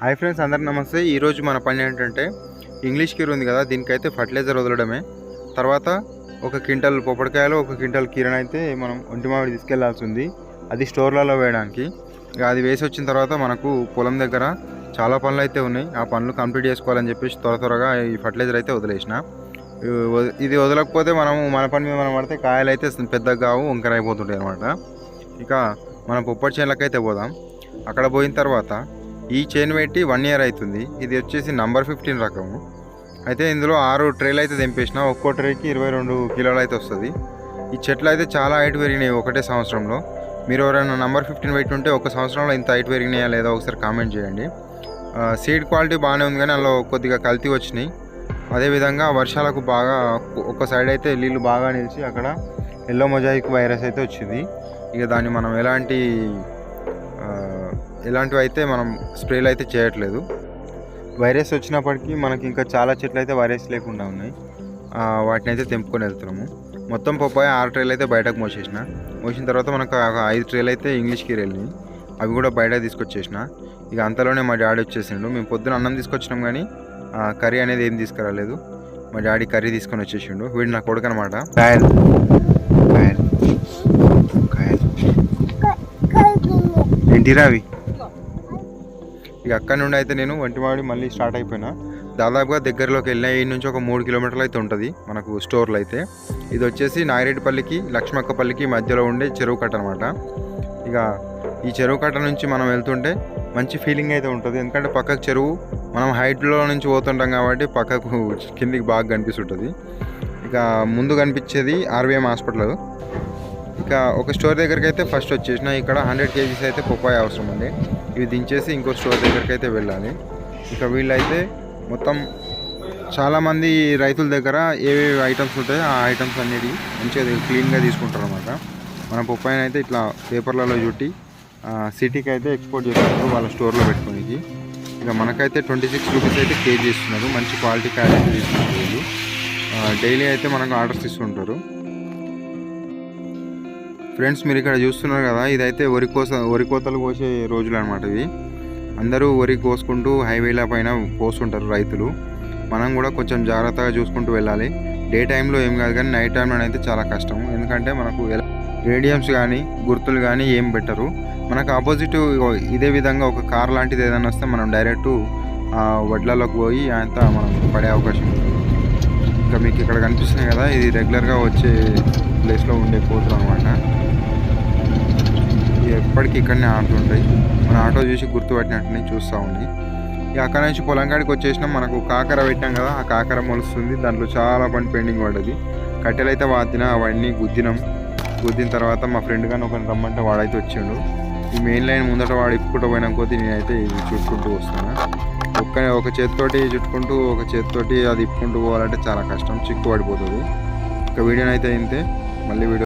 Hi friends అందరు నమస్తే. ఈరోజు మన పని ఏంటంటే ఇంగ్లీష్ కీర్ ఉంది కదా దీనికైతే ఫర్టిలైజర్ వదలడమే. తర్వాత ఒక క్వింటల్ పొప్పడికాయలు ఒక క్వింటల్ కీరణ అయితే మనం ఒంటి మామిడి తీసుకెళ్ళాల్సి ఉంది. అది స్టోర్లలో వేయడానికి. ఇక అది వేసి వచ్చిన తర్వాత మనకు పొలం దగ్గర చాలా పనులు అయితే ఉన్నాయి. ఆ పనులు కంప్లీట్ చేసుకోవాలని చెప్పేసి త్వర త్వరగా ఈ ఫర్టిలైజర్ అయితే వదిలేసిన. ఇది వదలకపోతే మనము మన పని మీద మనం పడితే కాయలు అయితే పెద్దగా కావు వంకరైపోతుంటాయి అనమాట ఇక మనం పొప్పటి చేనులకైతే పోదాం. అక్కడ పోయిన తర్వాత ఈ చైన్ పెట్టి వన్ ఇయర్ అవుతుంది. ఇది వచ్చేసి నంబర్ ఫిఫ్టీన్ రకము. అయితే ఇందులో ఆరు ట్రేలు అయితే తెంపేసిన. ఒక్కో ట్రేకి ఇరవై రెండు కిలోలు అయితే వస్తుంది. ఈ చెట్లు అయితే చాలా హైట్ పెరిగినాయి ఒకటే సంవత్సరంలో. మీరు ఎవరైనా నంబర్ ఫిఫ్టీన్ వెయిట్ ఉంటే ఒక సంవత్సరంలో ఇంత హైట్ పెరిగినాయా లేదా ఒకసారి కామెంట్ చేయండి. సీడ్ క్వాలిటీ బాగానే ఉంది కానీ అందులో కొద్దిగా కల్తీ వచ్చినాయి. అదేవిధంగా వర్షాలకు బాగా ఒక సైడ్ అయితే నీళ్ళు బాగా నిలిచి అక్కడ ఎల్లో మొజాయిక్ వైరస్ అయితే వచ్చింది. ఇక దాన్ని మనం ఎలాంటి ఇలాంటివి అయితే మనం స్ప్రేలు అయితే చేయట్లేదు. వైరస్ వచ్చినప్పటికీ మనకి ఇంకా చాలా చెట్లు అయితే వైరస్ లేకుండా ఉన్నాయి. వాటిని అయితే తెంపుకొని వెళ్తున్నాము. మొత్తం పప్పాయ ఆరు ట్రేలు అయితే బయటకు మోసేసిన. మోసిన తర్వాత మనకు ఒక ఐదు ట్రేలు అయితే ఇంగ్లీష్ కీర్ వెళ్ళినాయి. అవి కూడా బయట తీసుకొచ్చేసిన. ఇక అంతలోనే మా డాడీ వచ్చేసిండు. మేము పొద్దున అన్నం తీసుకొచ్చినాం కానీ కర్రీ అనేది ఏం తీసుకురాలేదు. మా డాడీ కర్రీ తీసుకొని వచ్చేసిండు. వీడు నా కొడుకు అనమాట కాయల్. కాయల్. కాయల్. ఏంటిరా అవి? ఇక అక్కడ నుండి అయితే నేను వంటివాడి మళ్ళీ స్టార్ట్ అయిపోయినా. దాదాపుగా దగ్గరలోకి వెళ్ళిన ఈ నుంచి ఒక మూడు కిలోమీటర్లు అయితే ఉంటుంది మనకు స్టోర్లో అయితే. ఇది వచ్చేసి నాగిరెడ్డిపల్లికి లక్ష్మక్కపల్లికి మధ్యలో ఉండే చెరువు కట్ట అనమాట ఇక ఈ చెరువు కట్ట నుంచి మనం వెళ్తుంటే మంచి ఫీలింగ్ అయితే ఉంటుంది. ఎందుకంటే పక్కకు చెరువు మనం హైట్లో నుంచి పోతుంటాం కాబట్టి పక్కకు కిందికి బాగా కనిపిస్తుంటుంది. ఇక ముందు కనిపించేది ఆర్వీఎం హాస్పిటల్. ఇంకా ఒక స్టోర్ దగ్గరికి అయితే ఫస్ట్ వచ్చేసిన. ఇక్కడ హండ్రెడ్ కేజీస్ అయితే పొప్పాయ అవసరం ఉంది. ఇవి దించేసి ఇంకో స్టోర్ దగ్గరికి అయితే వెళ్ళాలి. ఇక వీళ్ళైతే మొత్తం చాలామంది రైతుల దగ్గర ఏవేవి ఐటమ్స్ ఉంటాయో ఆ ఐటమ్స్ అనేది మంచిగా క్లీన్గా తీసుకుంటారు అనమాట మన పొప్పాయిని అయితే ఇట్లా పేపర్లలో చుట్టి సిటీకి అయితే ఎక్స్పోర్ట్ చేస్తున్నారు వాళ్ళ స్టోర్లో పెట్టుకోనికి ఇక మనకైతే ట్వంటీ సిక్స్ రూపీస్ అయితే కేజీ ఇస్తున్నారు. మంచి క్వాలిటీ కాయలు అయితే డైలీ అయితే మనకు ఆర్డర్స్ ఇస్తుంటారు. ఫ్రెండ్స్ మీరు ఇక్కడ చూస్తున్నారు కదా ఇదైతే వరి కోస వరి కోతలు కోసే రోజులు అనమాట ఇవి. అందరూ వరి కోసుకుంటూ హైవేల పైన కోస్తుంటారు రైతులు. మనం కూడా కొంచెం జాగ్రత్తగా చూసుకుంటూ వెళ్ళాలి. డే టైంలో ఏం కాదు కానీ నైట్ టైంలో అయితే చాలా కష్టం. ఎందుకంటే మనకు రేడియమ్స్ కానీ గుర్తులు కానీ ఏం పెట్టరు. మనకు ఆపోజిట్ ఇదే విధంగా ఒక కార్ లాంటిది ఏదైనా వస్తే మనం డైరెక్ట్ వడ్లలోకి పోయి అంతా మనం పడే అవకాశం ఉంటుంది ఇంకా మీకు ఇక్కడ కనిపిస్తున్నాయి కదా ఇది రెగ్యులర్గా వచ్చే ప్లేస్లో ఉండే కోతులు అనమాట ఎప్పటికీ ఇక్కడనే ఆడుతుంటాయి. మన ఆటో చూసి గుర్తుపట్టినట్టునే చూస్తూ ఉంది. ఇక అక్కడ నుంచి పొలం కాడికి వచ్చేసినాం మనకు కాకర పెట్టాం కదా ఆ కాకర మొలుస్తుంది. దాంట్లో చాలా పని పెండింగ్ పడ్డది. కట్టెలు అయితే వాతిన అవన్నీ గుద్దినాం. గుద్దిన తర్వాత మా ఫ్రెండ్ కానీ ఒకరిని రమ్మంటే వాడైతే వచ్చిండు. ఈ మెయిన్ లైన్ ముందట వాడు ఇప్పుకుంటూ పోయినా కొద్దీ నేనైతే ఇది చుట్టుకుంటూ వస్తాను ఒక్క ఒక చేతితోటి చుట్టుకుంటూ ఒక చేతితోటి అది ఇప్పుకుంటూ పోవాలంటే చాలా కష్టం. చిక్కు పడిపోతుంది ఇక వీడియోనైతే అయితే అయితే మళ్ళీ వీడియో